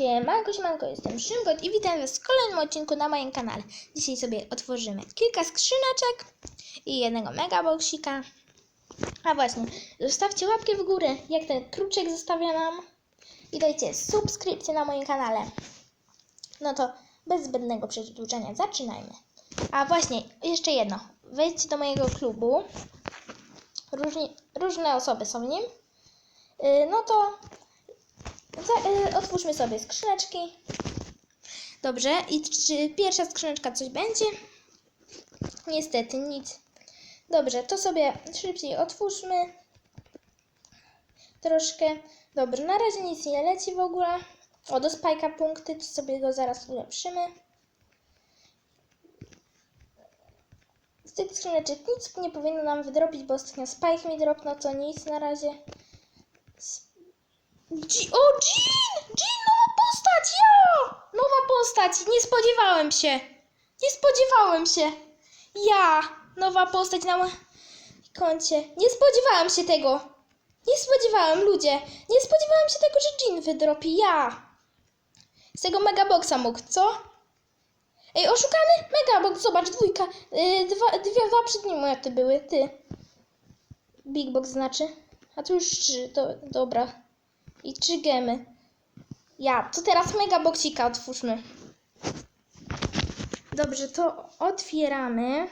Siemanko, siemanko, jestem Szymgot i witam Was w kolejnym odcinku na moim kanale. Dzisiaj sobie otworzymy kilka skrzyneczek i jednego megaboxika. A właśnie, zostawcie łapkę w górę, jak ten kruczek zostawia nam. I dajcie subskrypcję na moim kanale. No to bez zbędnego przedłużenia zaczynajmy. A właśnie, jeszcze jedno. Wejdźcie do mojego klubu. Różni, różne osoby są w nim. Yy, no to otwórzmy sobie skrzyneczki. Dobrze, i czy pierwsza skrzyneczka coś będzie? Niestety nic. Dobrze, to sobie szybciej otwórzmy. Troszkę. Dobrze, na razie nic nie leci w ogóle. O, do spajka punkty, to sobie go zaraz ulepszymy. Z tych skrzyneczek nic nie powinno nam wydrobić, bo ostatnio spike mi dropnął, to nic na razie. G o, Jean! Jean, nowa postać! Ja! Nowa postać! Nie spodziewałem się! Nie spodziewałem się! Ja! Nowa postać na moim koncie. Nie spodziewałem się tego! Nie spodziewałem, ludzie! Nie spodziewałem się tego, że Jean wydropi. Ja! Z tego megaboxa mógł, co? Ej, oszukany? Megabox, zobacz, dwójka. Yy, dwa, dwie, dwa przedmioty były, ty. Big box znaczy. A tu już trzy, to dobra. I trzy gemy. Ja, to teraz mega boksika otwórzmy. Dobrze, to otwieramy.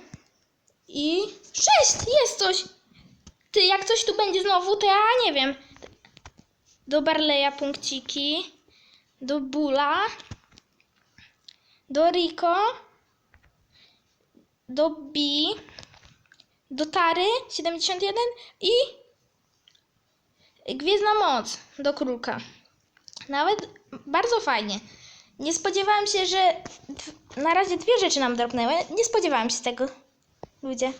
I sześć! Jest coś! Ty, jak coś tu będzie znowu, to ja nie wiem. Do Barleya punkciki. Do Bula. Do Rico. Do B. Do Tary 71 i Gwiezdna moc do królka. Nawet bardzo fajnie. Nie spodziewałam się, że na razie dwie rzeczy nam dropnęły. Nie spodziewałam się tego, ludzie.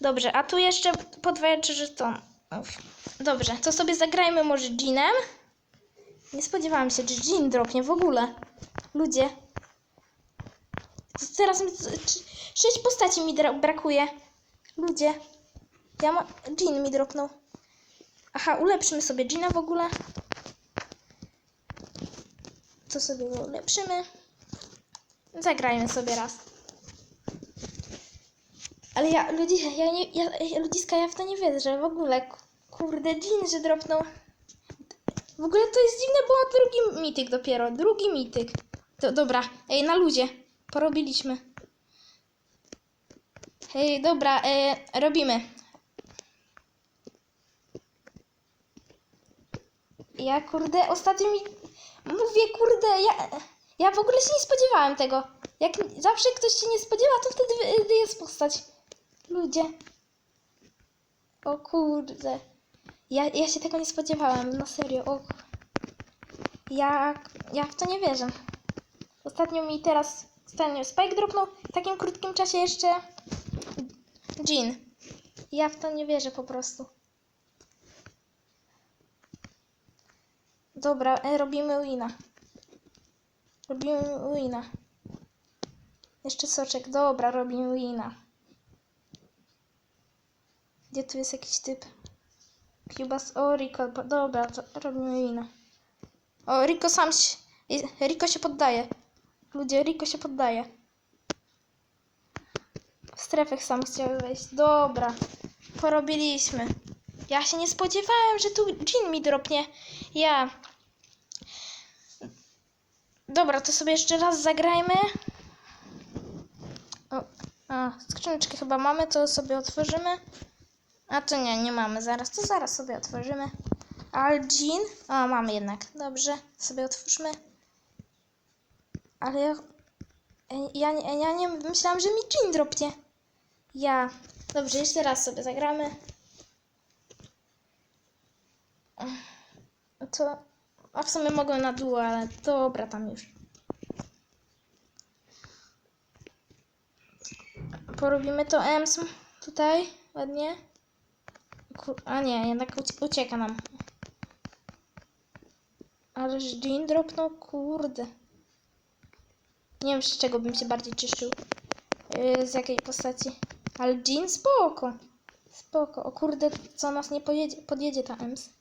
Dobrze, a tu jeszcze podwajaczy żeton. Uf. Dobrze, to sobie zagrajmy może Jeanem. Nie spodziewałam się, że Jean dropnie w ogóle. Ludzie. To Teraz mi sześć postaci mi brakuje. Ludzie. Ja ma... Jean mi dropnął. Aha, ulepszymy sobie Gina w ogóle. Co sobie ulepszymy? Zagrajmy sobie raz. Ale ja, ludzie, ja nie, ja, ludziska, ja w to nie wierzę, w ogóle. Kurde, Jean, że dropnął. W ogóle to jest dziwne, bo drugi mityk dopiero, drugi mityk. To, dobra, ej, na ludzie, porobiliśmy. Hej, dobra, e, robimy. Ja kurde, ostatnio mi. Mówię, kurde, ja. Ja w ogóle się nie spodziewałem tego. Jak zawsze ktoś się nie spodziewa, to wtedy wy- jest postać. Ludzie. O kurde. Ja, ja się tego nie spodziewałem, na serio. O. Ja, ja w to nie wierzę. Ostatnio mi teraz ostatnio Spike dropnął w takim krótkim czasie jeszcze Jean. Ja w to nie wierzę po prostu. Dobra, e, robimy wina. Robimy wina. Jeszcze soczek. Dobra, robimy wina. Gdzie tu jest jakiś typ? Cubas. O, Rico. Dobra, robimy wina. O, Rico sam się... Rico się poddaje. Ludzie, Rico się poddaje. W strefę sam chciał wejść. Dobra. Porobiliśmy. Ja się nie spodziewałem, że tu Jean mi dropnie. Ja. Dobra, to sobie jeszcze raz zagrajmy. O, a, skrzyneczkę chyba mamy, to sobie otworzymy. A to nie, nie mamy zaraz, to zaraz sobie otworzymy. Ale Jean? A, mamy jednak. Dobrze, sobie otwórzmy. Ale ja... Ja, ja, ja nie myślałam, że mi Jean dropnie. Ja. Dobrze, jeszcze raz sobie zagramy. To. A w sumie mogłem na dół, ale dobra, tam już. Porobimy to EMS tutaj ładnie. A nie, jednak ucie- ucieka nam. Ale Jean dropnął, kurde. Nie wiem, z czego bym się bardziej cieszył. Yy, z jakiej postaci. Ale Jean spoko. Spoko. O kurde, co nas nie pojedzie, podjedzie ta EMS.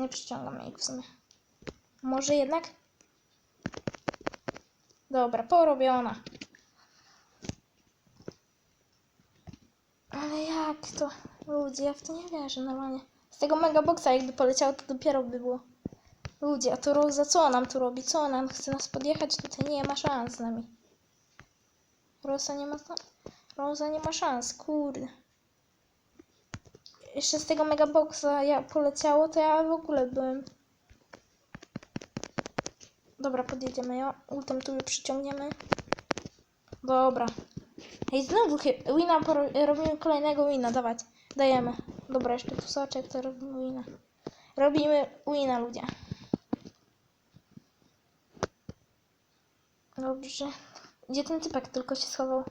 Nie przyciągam ich w sumie. Może jednak? Dobra, porobiona. Ale jak to? Ludzie, ja w to nie wierzę normalnie. Z tego megaboxa jakby poleciało, to dopiero by było. Ludzie, a to Rosa co nam tu robi? Co nam? Chce nas podjechać? Tutaj nie ma szans z nami. Rosa nie ma... Rosa nie ma szans, kurde. Jeszcze z tego megaboxa ja poleciało, to ja w ogóle byłem... Dobra, podjedziemy ją. Ultem tu przyciągniemy. Dobra. Ej, znowu wina, robimy kolejnego wina, dawać. Dajemy. Dobra, jeszcze tu soczek, to robimy wina. Robimy wina, ludzie. Dobrze. Gdzie ten typek tylko się schował?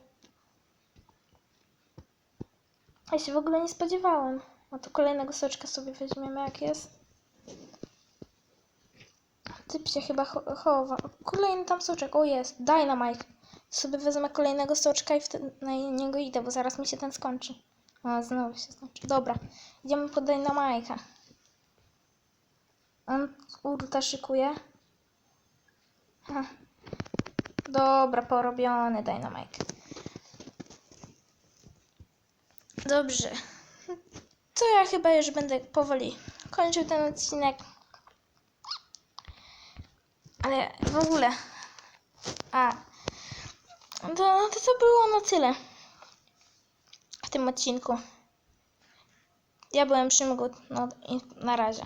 Ja się w ogóle nie spodziewałem. A tu kolejnego soczka sobie weźmiemy, jak jest. Typ się chyba cho- chowa. Kolejny tam soczek, o jest, Dynamite. Sobie wezmę kolejnego soczka i wtedy na niego idę, bo zaraz mi się ten skończy. A, znowu się skończy. Dobra, idziemy po Dynamite'a. On ulta szykuje. Ha. Dobra, porobiony Dynamite. Dobrze. To ja chyba już będę powoli kończył ten odcinek. Ale w ogóle. A. To, to, to było na tyle w tym odcinku. Ja byłem Przymgód. No na razie.